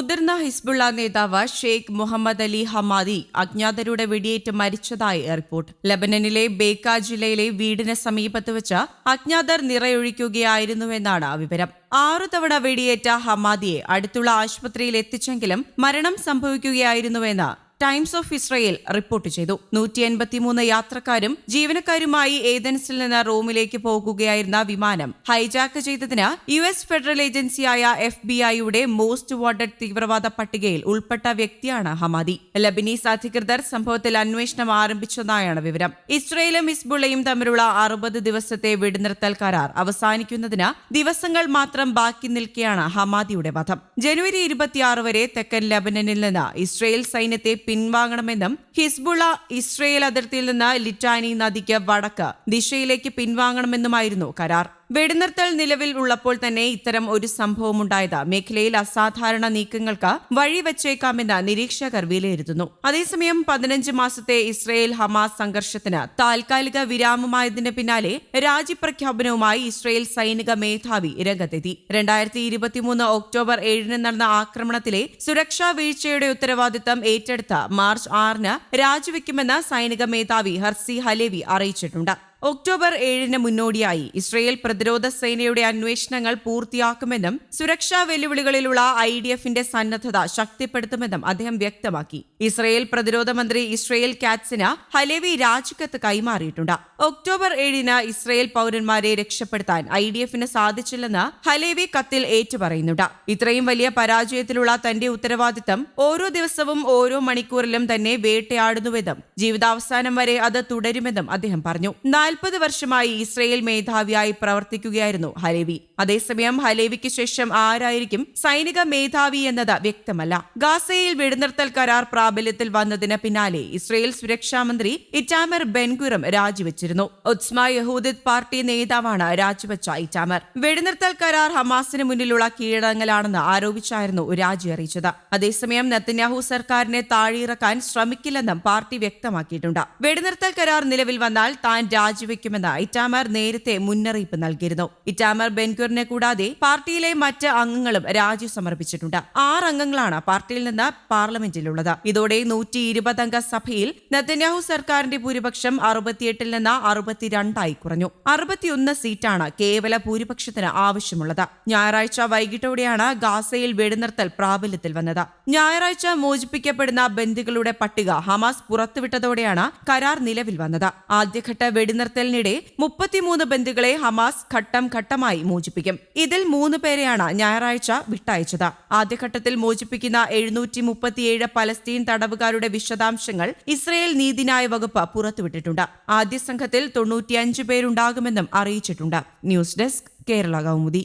മുതിർന്ന ഹിസ്ബുള്ള നേതാവ് ഷെയ്ഖ് മുഹമ്മദ് അലി ഹമാദി അജ്ഞാതരുടെ വെടിയേറ്റ് മരിച്ചതായി റിപ്പോർട്ട്. ലബനനിലെ ബേക്ക ജില്ലയിലെ വീടിന് സമീപത്ത് വെച്ച് അജ്ഞാതർ നിറയൊഴിക്കുകയായിരുന്നുവെന്നാണ് വിവരം. ആറു തവണ വെടിയേറ്റ ഹമാദിയെ അടുത്തുള്ള ആശുപത്രിയിൽ എത്തിച്ചെങ്കിലും മരണം സംഭവിക്കുകയായിരുന്നുവെന്ന് ടൈംസ് ഓഫ് ഇസ്രയേൽ റിപ്പോർട്ട് ചെയ്തു. നൂറ്റി എൺപത്തിമൂന്ന് യാത്രക്കാരും ജീവനക്കാരുമായി ഏതൻസിൽ നിന്ന് റോമിലേക്ക് പോകുകയായിരുന്ന വിമാനം ഹൈജാക്ക് ചെയ്തതിന് യു എസ് ഫെഡറൽ ഏജൻസിയായ എഫ് ബി ഐയുടെ മോസ്റ്റ് വാണ്ടഡ് തീവ്രവാദ പട്ടികയിൽ ഉൾപ്പെട്ട വ്യക്തിയാണ് ഹമാദി. ലബിനീസ് അധികൃതർ സംഭവത്തിൽ അന്വേഷണം ആരംഭിച്ചതായാണ് വിവരം. ഇസ്രയേലും ഹിസ്ബുള്ളയും തമ്മിലുള്ള അറുപത് ദിവസത്തെ വെടിനിർത്തൽ കരാർ അവസാനിക്കുന്നതിന് ദിവസങ്ങൾ മാത്രം ബാക്കി നിൽക്കെയാണ് ഹമാദിയുടെ വധം. ജനുവരി ഇരുപത്തിയാറ് വരെ തെക്കൻ ലബനനിൽ നിന്ന് ഇസ്രയേൽ സൈന്യത്തെ പിൻവാങ്ങണമെന്നും ഹിസ്ബുള ഇസ്രയേൽ അതിർത്തിയിൽ നിന്ന് ലിറ്റാനി നദിക്ക് വടക്ക് ദിശയിലേക്ക് പിൻവാങ്ങണമെന്നുമായിരുന്നു കരാർ. വെടിനിർത്തൽ നിലവിൽ ഉള്ളപ്പോൾ തന്നെ ഇത്തരം ഒരു സംഭവമുണ്ടായത് മേഖലയിൽ അസാധാരണ നീക്കങ്ങൾക്ക് വഴിവെച്ചേക്കാമെന്ന് നിരീക്ഷകർ വിലയിരുത്തുന്നു. അതേസമയം പതിനഞ്ച് മാസത്തെ ഇസ്രയേൽ ഹമാസ് സംഘർഷത്തിന് താൽക്കാലിക വിരാമമായതിന് പിന്നാലെ രാജ്യപ്രഖ്യാപനവുമായി ഇസ്രയേൽ സൈനിക മേധാവി രംഗത്തെത്തി. രണ്ടായിരത്തി ഇരുപത്തിമൂന്ന് ഒക്ടോബർ ഏഴിന് നടന്ന ആക്രമണത്തിലെ സുരക്ഷാ വീഴ്ചയുടെ ഉത്തരവാദിത്തം ഏറ്റെടുത്ത മാർച്ച് ആറിന് രാജിവെക്കുമെന്ന് സൈനിക മേധാവി ഹർസി ഹലേവി അറിയിച്ചിട്ടുണ്ട്. ഒക്ടോബർ ഏഴിന് മുന്നോടിയായി ഇസ്രയേൽ പ്രതിരോധ സേനയുടെ അന്വേഷണങ്ങൾ പൂർത്തിയാക്കുമെന്നും സുരക്ഷാ വെല്ലുവിളികളിലുള്ള ഐ ഡി എഫിന്റെ സന്നദ്ധത ശക്തിപ്പെടുത്തുമെന്നും അദ്ദേഹം വ്യക്തമാക്കി. ഇസ്രയേൽ പ്രതിരോധ മന്ത്രി ഇസ്രയേൽ കാറ്റ്സിന് ഹലേവി രാജിക്കത്ത് കൈമാറിയിട്ടുണ്ട്. ഒക്ടോബർ ഏഴിന് ഇസ്രയേൽ പൗരന്മാരെ രക്ഷപ്പെടുത്താൻ ഐ ഡി എഫിന് സാധിച്ചില്ലെന്ന് ഹലേവി കത്തിൽ ഏറ്റുപറയുന്നുണ്ട്. ഇത്രയും വലിയ പരാജയത്തിലുള്ള തന്റെ ഉത്തരവാദിത്തം ഓരോ ദിവസവും ഓരോ മണിക്കൂറിലും തന്നെ വേട്ടയാടുന്നുവെന്നും ജീവിതാവസാനം വരെ അത് തുടരുമെന്നും അദ്ദേഹം പറഞ്ഞു. നാൽപ്പത് വർഷമായി ഇസ്രയേൽ മേധാവിയായി പ്രവർത്തിക്കുകയായിരുന്നു ഹലേവി. അതേസമയം ഹലേവിക്ക് ശേഷം ആരായിരിക്കും സൈനിക മേധാവി എന്നത് വ്യക്തമല്ല. ഗാസയിൽ വെടിനിർത്തൽ കരാർ പ്രാബല്യത്തിൽ വന്നതിന് പിന്നാലെ ഇസ്രയേൽ സുരക്ഷാ മന്ത്രി ഇറ്റാമർ ബെൻഗുറും രാജിവെച്ചിരുന്നു. ഉത്സ്മ യഹൂദിത് പാർട്ടി നേതാവാണ് രാജിവെച്ച ഇറ്റാമർ. വെടിനിർത്തൽ കരാർ ഹമാസിന് മുന്നിലുള്ള കീഴടങ്ങലാണെന്ന് ആരോപിച്ചായിരുന്നു രാജി അറിയിച്ചത്. അതേസമയം നെത്തന്യാഹു സർക്കാരിനെ താഴെയിറക്കാൻ ശ്രമിക്കില്ലെന്നും പാർട്ടി വ്യക്തമാക്കിയിട്ടുണ്ട്. വെടിനിർത്തൽ കരാർ നിലവിൽ വന്നാൽ താൻ രാജിവെക്കുമെന്ന് ഇറ്റാമർ നേരത്തെ മുന്നറിയിപ്പ് നൽകിയിരുന്നു. ഇറ്റാമർ ബെൻഗുറിനെ കൂടാതെ പാർട്ടിയിലെ മറ്റ് അംഗങ്ങളും രാജി സമർപ്പിച്ചിട്ടുണ്ട്. ആറ് അംഗങ്ങളാണ് പാർട്ടിയിൽ നിന്ന് പാർലമെന്റിലുള്ളത്. ഇതോടെ നൂറ്റി ഇരുപതംഗ സഭയിൽ നെതന്യാഹു സർക്കാരിന്റെ ഭൂരിപക്ഷം അറുപത്തിയെട്ടിൽ നിന്ന് അറുപത്തിരണ്ടായി കുറഞ്ഞു. അറുപത്തിയൊന്ന് സീറ്റാണ് കേവല ഭൂരിപക്ഷത്തിന് ആവശ്യമുള്ളത്. ഞായറാഴ്ച വൈകിട്ടോടെയാണ് ഗാസയിൽ വെടിനിർത്തൽ പ്രാബല്യത്തിൽ വന്നത്. ഞായറാഴ്ച മോചിപ്പിക്കപ്പെടുന്ന ബന്ദികളുടെ പട്ടിക ഹമാസ് പുറത്തുവിട്ടതോടെയാണ് കരാർ നിലവിൽ വന്നത്. ആദ്യഘട്ട വെടിനിർത്തലിനിടെ മുപ്പത്തിമൂന്ന് ബന്ദികളെ ഹമാസ് ഘട്ടം ഘട്ടമായി മോചിപ്പിക്കും. ഇതിൽ മൂന്ന് പേരെയാണ് ഞായറാഴ്ച വിട്ടയച്ചത്. ആദ്യഘട്ടത്തിൽ മോചിപ്പിക്കുന്ന എഴുന്നൂറ്റി മുപ്പത്തിയേഴ് പലസ്തീൻ തടവുകാരുടെ വിശദാംശങ്ങൾ ഇസ്രയേൽ നീതിന്യായ വകുപ്പ് പുറത്തുവിട്ടിട്ടുണ്ട്. ആദ്യ സംഘത്തിൽ തൊണ്ണൂറ്റിയഞ്ച് പേരുണ്ടാകുമെന്നും അറിയിച്ചിട്ടുണ്ട്. News desk Kerala Kaumudi.